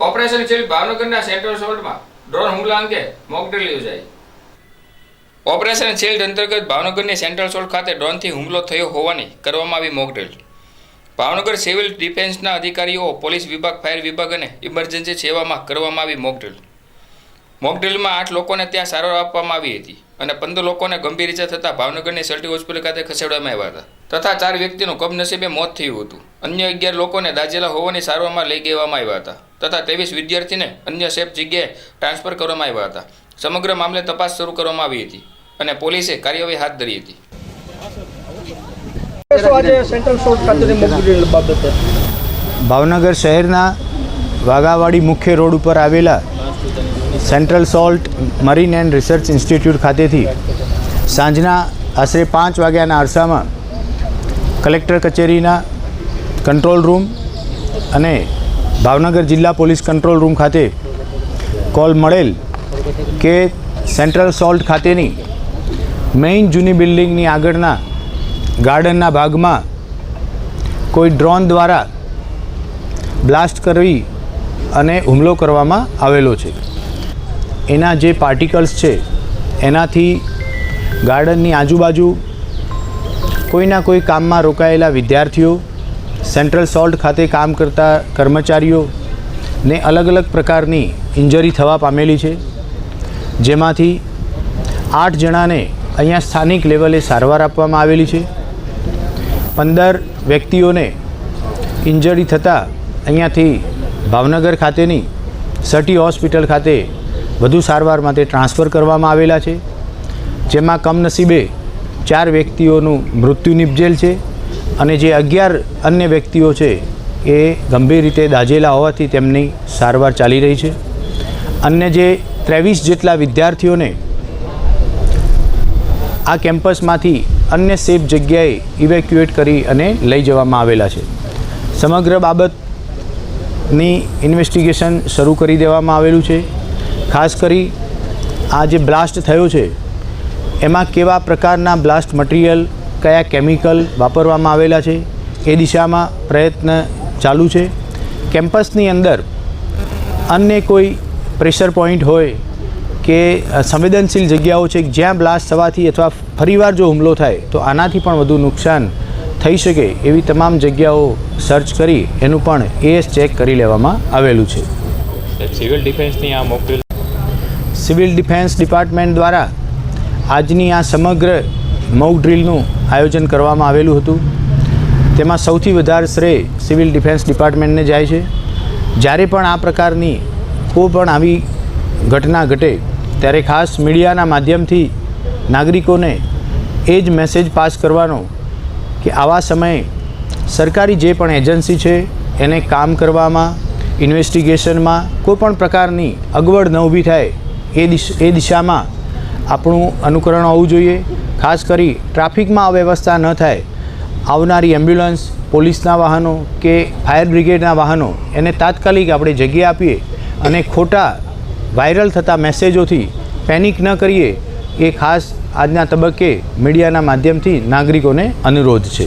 Operation છેલ્લી ભાવનગરના central સોલ્ટમાં drone હુમલા અંગે મોકડ્રીલ યોજાઈ. ઓપરેશન છેલ્ડ અંતર્ગત ભાવનગરની સેન્ટ્રલ સોલ્ટ ખાતે ડ્રોનથી હુમલો થયો હોવાની કરવામાં આવી મોકડ્રીલ ભાવનગર સિવિલ ડિફેન્સના અધિકારીઓ, પોલીસ વિભાગ ફાયર વિભાગ અને ઇમરજન્સી સેવામાં કરવામાં આવી મોકડ્રીલ મોકડ્રીલમાં આઠ લોકોને ત્યાં સારવાર આપવામાં આવી હતી અને પંદર લોકોને ગંભીર ઇજા થતાં ભાવનગરની સલ્ટી હોસ્પિટલ ખાતે ખસેડવામાં આવ્યા હતા. તથા ચાર વ્યક્તિનું કમનસીબે મોત થયું હતું. અન્ય અગિયાર લોકોને દાજેલા હોવાની સારવારમાં લઈ જવામાં આવ્યા હતા. તથા ત્રેવીસ વિદ્યાર્થીને અન્ય સેફ જગ્યાએ ટ્રાન્સફર કરવામાં આવ્યા હતા. સમગ્ર મામલે તપાસ શરૂ કરવામાં આવી હતી અને પોલીસે કાર્યવાહી હાથ ધરી હતી. ભાવનગર શહેરના વાઘાવાડી મુખ્ય રોડ ઉપર આવેલા central salt marine and research institute ખાતેથી સાંજના આશરે પાંચ વાગ્યાના અરસામાં કલેક્ટર કચેરીના કંટ્રોલ રૂમ અને ભાવનગર જિલ્લા પોલીસ કંટ્રોલ રૂમ ખાતે કોલ મળેલ કે સેન્ટ્રલ સોલ્ટ ખાતેની મેઇન જૂની બિલ્ડિંગની આગળના ગાર્ડનના ભાગમાં કોઈ ડ્રોન દ્વારા બ્લાસ્ટ કરવી અને હુમલો કરવામાં આવેલો છે. એના જે પાર્ટિકલ્સ છે, એનાથી ગાર્ડનની આજુબાજુ કોઈના કોઈ કામમાં રોકાયેલા વિદ્યાર્થીઓ સેન્ટ્રલ સોલ્ટ ખાતે કામ કરતા કર્મચારીઓ ને અલગ અલગ પ્રકારની ઇન્જરી થવા પામેલી છે, જેમાંથી આઠ જણાને અહીંયા સ્થાનિક લેવલે સારવાર આપવામાં આવેલી છે. પંદર વ્યક્તિઓને ઇન્જરી થતાં અહીંયાથી ભાવનગર ખાતેની સટી હોસ્પિટલ ખાતે વધુ સારવાર માટે ટ્રાન્સફર કરવામાં આવેલા છે. જેમાં કમનસીબે ચાર વ્યક્તિઓનું મૃત્યુ નિપજેલ છે અને જે અગિયાર અન્ય વ્યક્તિઓ છે એ ગંભીર રીતે દાઝેલા હોવાથી તેમની સારવાર ચાલી રહી છે. અન્ય જે ત્રેવીસ જેટલા વિદ્યાર્થીઓને આ કેમ્પસમાંથી અન્ય સેફ જગ્યાએ ઇવેક્યુએટ કરી અને લઈ જવામાં આવેલા છે. સમગ્ર બાબતની ઇન્વેસ્ટિગેશન શરૂ કરી દેવામાં આવેલું છે. ખાસ કરી આ જે બ્લાસ્ટ થયો છે, એમાં કેવા પ્રકારના બ્લાસ્ટ મટીરિયલ, કયા કેમિકલ વાપરવામાં આવેલા છે, એ દિશામાં પ્રયત્ન ચાલુ છે. કેમ્પસની અંદર અન્ય કોઈ પ્રેશર પોઈન્ટ હોય કે સંવેદનશીલ જગ્યાઓ છે, જ્યાં બ્લાસ્ટ થવાથી અથવા ફરીવાર જો હુમલો થાય, તો આનાથી પણ વધુ નુકસાન થઈ શકે એવી તમામ જગ્યાઓ સર્ચ કરી, એનું પણ એએસ ચેક કરી લેવામાં આવેલું છે. સિવિલ ડિફેન્સની આ mock drill civil defence department દ્વારા આજની આ સમગ્ર મોક ડ્રીલનું આયોજન કરવામાં આવેલું હતું. તેમાં સૌથી વધારે શ્રેય સિવિલ ડિફેન્સ ડિપાર્ટમેન્ટને જાય છે. જ્યારે પણ આ પ્રકારની કોઈ પણ આવી ઘટના ઘટે, ત્યારે ખાસ મીડિયાના માધ્યમથી નાગરિકોને એ જ મેસેજ પાસ કરવાનો કે આવા સમયે સરકારી જે પણ એજન્સી છે, એને કામ કરવામાં, ઇન્વેસ્ટિગેશનમાં કોઈપણ પ્રકારની અગવડ ન ઊભી થાય એ દિશ, એ દિશામાં આપણું અનુકરણ હોવું જોઈએ. ખાસ કરી ટ્રાફિકમાં અવ્યવસ્થા ન થાય. આવનારી એમ્બ્યુલન્સ, પોલીસના વાહનો કે ફાયર બ્રિગેડના વાહનો એને તાત્કાલિક આપણે જગ્યા આપીએ અને ખોટા વાયરલ થતા મેસેજોથી પેનિક ન કરીએ. એ ખાસ આજના તબક્કે મીડિયાના માધ્યમથી નાગરિકોને અનુરોધ છે.